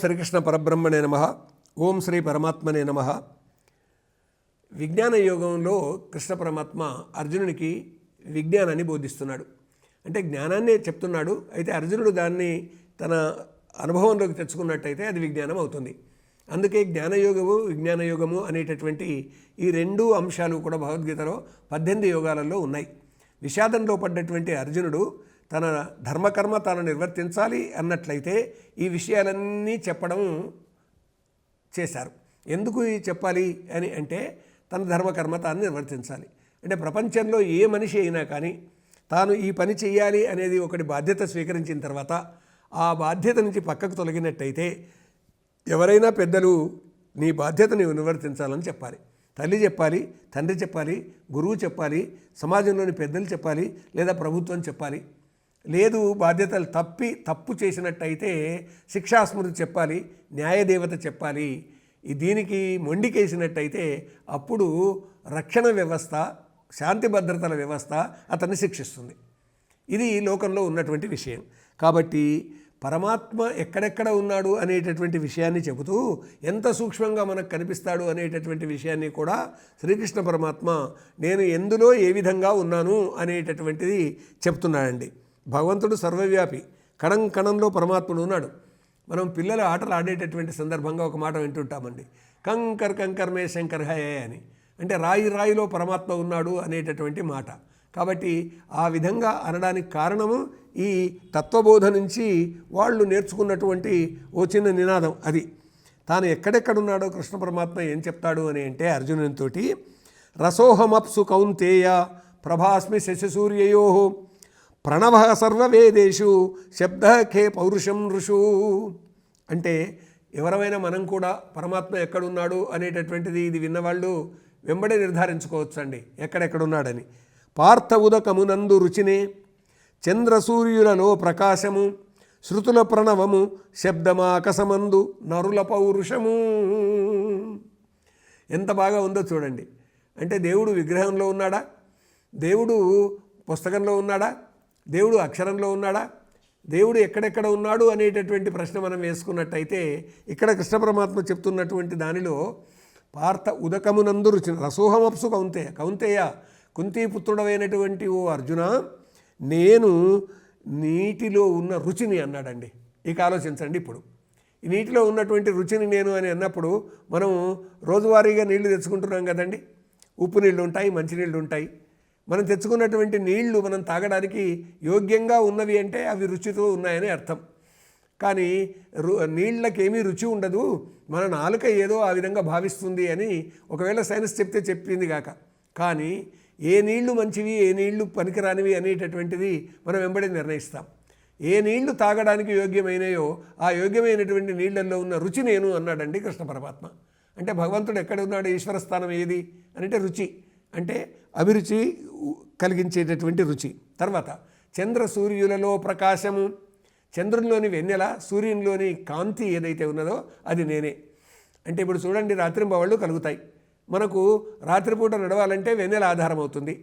శ్రీకృష్ణ పరబ్రహ్మణే నమ. ఓం శ్రీ పరమాత్మనే నమ. విజ్ఞాన యోగంలో కృష్ణ పరమాత్మ అర్జునునికి విజ్ఞానాన్ని బోధిస్తున్నాడు. అంటే జ్ఞానాన్నే చెప్తున్నాడు. అయితే అర్జునుడు దాన్ని తన అనుభవంలోకి తెచ్చుకున్నట్టయితే అది విజ్ఞానం అవుతుంది. అందుకే జ్ఞానయోగము విజ్ఞానయోగము అనేటటువంటి ఈ రెండు అంశాలు కూడా భగవద్గీతలో పద్దెనిమిది యోగాలలో ఉన్నాయి. విషాదంలో పడ్డటువంటి అర్జునుడు తన ధర్మకర్మ తాను నిర్వర్తించాలి అన్నట్లయితే ఈ విషయాలన్నీ చెప్పడం చేశారు. ఎందుకు చెప్పాలి అని అంటే తన ధర్మకర్మ తాను నిర్వర్తించాలి. అంటే ప్రపంచంలో ఏ మనిషి అయినా కానీ తాను ఈ పని చేయాలి అనేది ఒకటి బాధ్యత స్వీకరించిన తర్వాత ఆ బాధ్యత నుంచి పక్కకు తొలగినట్టయితే ఎవరైనా పెద్దలు నీ బాధ్యత నీవు నిర్వర్తించాలని చెప్పాలి. తల్లి చెప్పాలి తండ్రి చెప్పాలి గురువు చెప్పాలి సమాజంలోని పెద్దలు చెప్పాలి లేదా ప్రభుత్వం చెప్పాలి. లేదు బాధ్యతలు తప్పి తప్పు చేసినట్టయితే శిక్షాస్మృతి చెప్పాలి న్యాయదేవత చెప్పాలి. ఈ దీనికి మొండికేసినట్టయితే అప్పుడు రక్షణ వ్యవస్థ శాంతి భద్రతల వ్యవస్థ అతన్ని శిక్షిస్తుంది. ఇది లోకంలో ఉన్నటువంటి విషయం. కాబట్టి పరమాత్మ ఎక్కడెక్కడ ఉన్నాడు అనేటటువంటి విషయాన్ని చెబుతూ ఎంత సూక్ష్మంగా మనకు కనిపిస్తాడు అనేటటువంటి విషయాన్ని కూడా శ్రీకృష్ణ పరమాత్మ నేను ఎందులో ఏ విధంగా ఉన్నాను అనేటటువంటిది చెప్తున్నాడండి. భగవంతుడు సర్వవ్యాపి. కణం కణంలో పరమాత్ముడు ఉన్నాడు. మనం పిల్లలు ఆటలు ఆడేటటువంటి సందర్భంగా ఒక మాట వింటుంటామండి. కంకర్ కంకర్ మే శంకర్ హయే అని. అంటే రాయి రాయిలో పరమాత్మ ఉన్నాడు అనేటటువంటి మాట. కాబట్టి ఆ విధంగా అనడానికి కారణము ఈ తత్వబోధ నుంచి వాళ్ళు నేర్చుకున్నటువంటి ఓ చిన్న నినాదం అది. తాను ఎక్కడెక్కడున్నాడో కృష్ణ పరమాత్మ ఏం చెప్తాడు అని అంటే అర్జునునితోటి రసోహమప్సు కౌంతేయ ప్రభాస్మి శశిసూర్యయోహో ప్రణవ సర్వవేదేషు శబ్ద కే పౌరుషం ఋషు అంటే ఎవరమైనా మనం కూడా పరమాత్మ ఎక్కడున్నాడు అనేటటువంటిది ఇది విన్నవాళ్ళు వెంబడే నిర్ధారించుకోవచ్చండి ఎక్కడెక్కడున్నాడని. పార్థ ఉదకమునందు రుచినే చంద్రసూర్యులలో ప్రకాశము శృతుల ప్రణవము శబ్దమాకసమందు నరుల పౌరుషము. ఎంత బాగా ఉందో చూడండి. అంటే దేవుడు విగ్రహంలో ఉన్నాడా? దేవుడు పుస్తకంలో ఉన్నాడా? దేవుడు అక్షరంలో ఉన్నాడా? దేవుడు ఎక్కడెక్కడ ఉన్నాడు అనేటటువంటి ప్రశ్న మనం వేసుకున్నట్టయితే ఇక్కడ కృష్ణ పరమాత్మ చెప్తున్నటువంటి దానిలో పార్థ ఉదకమునందు రుచి రసోహమప్సు కౌంతేయ కౌంతేయ కుంతీపుత్రుడమైనటువంటి ఓ అర్జున నేను నీటిలో ఉన్న రుచిని అన్నాడండి. ఇక ఆలోచించండి ఇప్పుడు. ఈ నీటిలో ఉన్నటువంటి రుచిని నేను అని అన్నప్పుడు మనం రోజువారీగా నీళ్ళు తెచ్చుకుంటున్నాం కదండి. ఉప్పు నీళ్ళు ఉంటాయి మంచినీళ్ళు ఉంటాయి మనం తెచ్చుకున్నటువంటి నీళ్ళు మనం తాగడానికి యోగ్యంగా ఉన్నవి అంటే అవి రుచితో ఉన్నాయని అర్థం. కానీ రు నీళ్ళకేమీ రుచి ఉండదు. మన నాలుక ఏదో ఆ విధంగా భావిస్తుంది అని ఒకవేళ సైన్స్ చెప్తే చెప్పింది కాక. కానీ ఏ నీళ్ళు మంచివి ఏ నీళ్ళు పనికిరానివి అనేటటువంటిది మనం వెంబడి నిర్ణయిస్తాం. ఏ నీళ్ళు తాగడానికి యోగ్యమైనయో ఆ యోగ్యమైనటువంటి నీళ్ళలో ఉన్న రుచి నేను అన్నాడండి కృష్ణ పరమాత్మ. అంటే భగవంతుడు ఎక్కడ ఉన్నాడు? ఈశ్వర స్థానం ఏది? అంటే రుచి. అంటే అభిరుచి కలిగించేటటువంటి రుచి. తర్వాత చంద్ర సూర్యులలో ప్రకాశము. చంద్రునిలోని వెన్నెల సూర్యునిలోని కాంతి ఏదైతే ఉన్నదో అది నేనే. అంటే ఇప్పుడు చూడండి రాత్రింబవళ్ళు కలుగుతాయి. మనకు రాత్రిపూట నడవాలంటే వెన్నెల ఆధారం అవుతుంది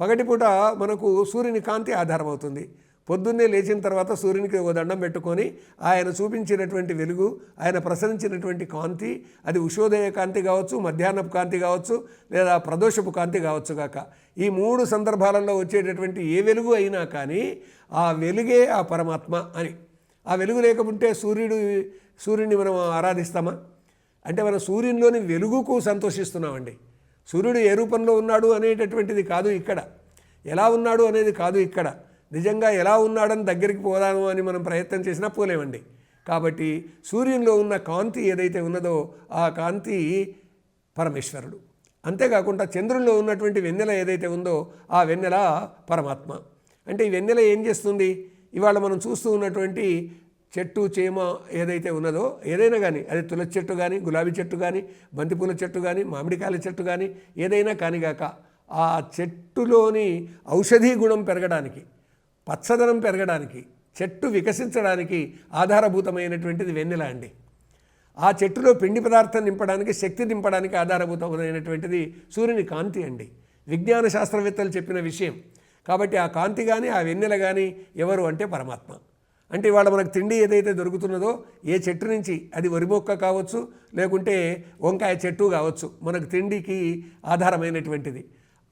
పగటిపూట మనకు సూర్యుని కాంతి ఆధారం అవుతుంది పొద్దున్నే లేచిన తర్వాత సూర్యునికి ఒక దండం పెట్టుకొని ఆయన చూపించినటువంటి వెలుగు ఆయన ప్రసరించినటువంటి కాంతి అది ఉషోదయ కాంతి కావచ్చు మధ్యాహ్నపు కాంతి కావచ్చు లేదా ప్రదోషపు కాంతి కావచ్చు కాక. ఈ మూడు సందర్భాలలో వచ్చేటటువంటి ఏ వెలుగు అయినా కానీ ఆ వెలుగే ఆ పరమాత్మ అని. ఆ వెలుగు లేకుంటే సూర్యుడు సూర్యుడిని మనం ఆరాధిస్తామా? అంటే మనం సూర్యునిలోని వెలుగుకు సంతోషిస్తున్నామండి. సూర్యుడు ఏ రూపంలో ఉన్నాడు అనేటటువంటిది కాదు ఇక్కడ. ఎలా ఉన్నాడు అనేది కాదు ఇక్కడ. నిజంగా ఎలా ఉన్నాడని దగ్గరికి పోదాము అని మనం ప్రయత్నం చేసినా పోలేమండి. కాబట్టి సూర్యునిలో ఉన్న కాంతి ఏదైతే ఉన్నదో ఆ కాంతి పరమేశ్వరుడు. అంతేకాకుండా చంద్రుల్లో ఉన్నటువంటి వెన్నెల ఏదైతే ఉందో ఆ వెన్నెల పరమాత్మ. అంటే ఈ వెన్నెల ఏం చేస్తుంది? ఇవాళ మనం చూస్తూ ఉన్నటువంటి చెట్టు చేమ ఏదైతే ఉన్నదో ఏదైనా కానీ అది తులసి చెట్టు కానీ గులాబీ చెట్టు కానీ బంతిపూల చెట్టు కానీ మామిడికాయల చెట్టు కానీ ఏదైనా కానిగాక ఆ చెట్టులోని ఔషధీ గుణం పెరగడానికి పచ్చదనం పెరగడానికి చెట్టు వికసించడానికి ఆధారభూతమైనటువంటిది వెన్నెల అండి. ఆ చెట్టులో పిండి పదార్థం నింపడానికి శక్తి నింపడానికి ఆధారభూతమైనటువంటిది సూర్యుని కాంతి అండి. విజ్ఞాన శాస్త్రవేత్తలు చెప్పిన విషయం. కాబట్టి ఆ కాంతి కానీ ఆ వెన్నెల కానీ ఎవరు అంటే పరమాత్మ. అంటే ఇవాళ మనకు తిండి ఏదైతే దొరుకుతున్నదో ఏ చెట్టు నుంచి అది వరి మొక్క కావచ్చు లేకుంటే వంకాయ చెట్టు కావచ్చు మనకు తిండికి ఆధారమైనటువంటిది.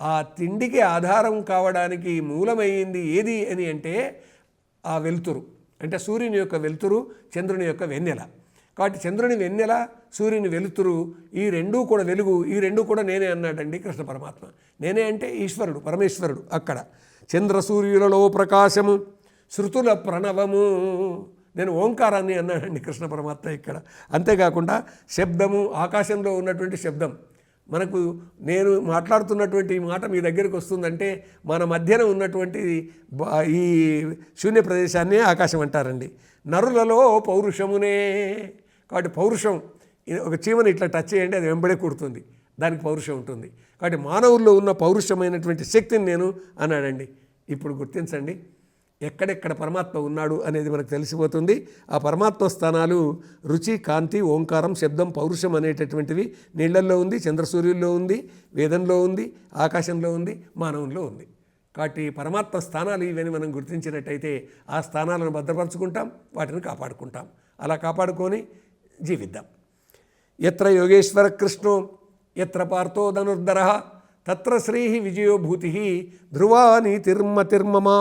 ఆ తిండికి ఆధారం కావడానికి మూలమైంది ఏది అని అంటే ఆ వెలుతురు. అంటే సూర్యుని యొక్క వెలుతురు చంద్రుని యొక్క వెన్నెల. కాబట్టి చంద్రుని వెన్నెల సూర్యుని వెలుతురు ఈ రెండూ కూడా వెలుగు ఈ రెండూ కూడా నేనే అన్నాడండి కృష్ణ పరమాత్మ. నేనే అంటే ఈశ్వరుడు పరమేశ్వరుడు అక్కడ. చంద్ర సూర్యులలో ప్రకాశము శృతుల ప్రణవము. నేను ఓంకారాన్ని అన్నాడండి కృష్ణ పరమాత్మ ఇక్కడ. అంతేకాకుండా శబ్దము ఆకాశంలో ఉన్నటువంటి శబ్దం. మనకు నేను మాట్లాడుతున్నటువంటి మాట మీ దగ్గరికి వస్తుందంటే మన మధ్యన ఉన్నటువంటి బ- ఈ శూన్య ప్రదేశాన్నే ఆకాశం అంటారండి. నరులలో పౌరుషమునే. కాబట్టి పౌరుషం ఇది ఒక చీమను ఇట్లా టచ్ చేయండి అది వెంబడే కుడుతుంది. దానికి పౌరుషం ఉంటుంది. కాబట్టి మానవుల్లో ఉన్న పౌరుషమైనటువంటి శక్తిని నేను అన్నాడండి ఇప్పుడు గుర్తించండి. ఎక్కడెక్కడ పరమాత్మ ఉన్నాడు అనేది మనకు తెలిసిపోతుంది. ఆ పరమాత్మ స్థానాలు రుచి కాంతి ఓంకారం శబ్దం పౌరుషం అనేటటువంటివి నీళ్ళల్లో ఉంది చంద్రసూర్యుల్లో ఉంది వేదంలో ఉంది ఆకాశంలో ఉంది మానవంలో ఉంది. కాబట్టి పరమాత్మ స్థానాలు ఇవని మనం గుర్తించినట్టయితే ఆ స్థానాలను భద్రపరచుకుంటాం వాటిని కాపాడుకుంటాం. అలా కాపాడుకొని జీవిద్దాం. ఎత్ర యోగేశ్వర కృష్ణో ఎత్ర పార్థో ధనుర్ధర తత్ర శ్రీ విజయోభూతి ధ్రువా నీతిర్మతిర్మమా